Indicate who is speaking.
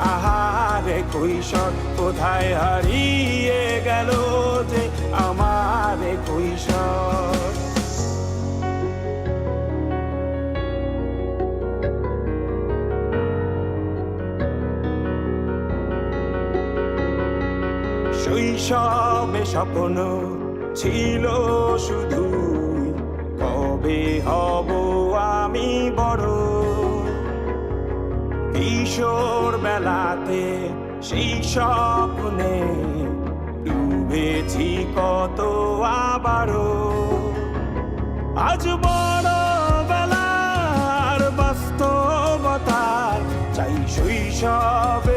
Speaker 1: আহারে কৈশোর কোথায় হারিয়ে গেল যে আমারে কৈশোর? শৈশবে স্বপ্ন ছিল শুধু কিশোর বেলাতে সেই স্বপ্নে ডুবেছি কত আবারও। আজ বড় বেলার বাস্তবতার চাই শৈশবে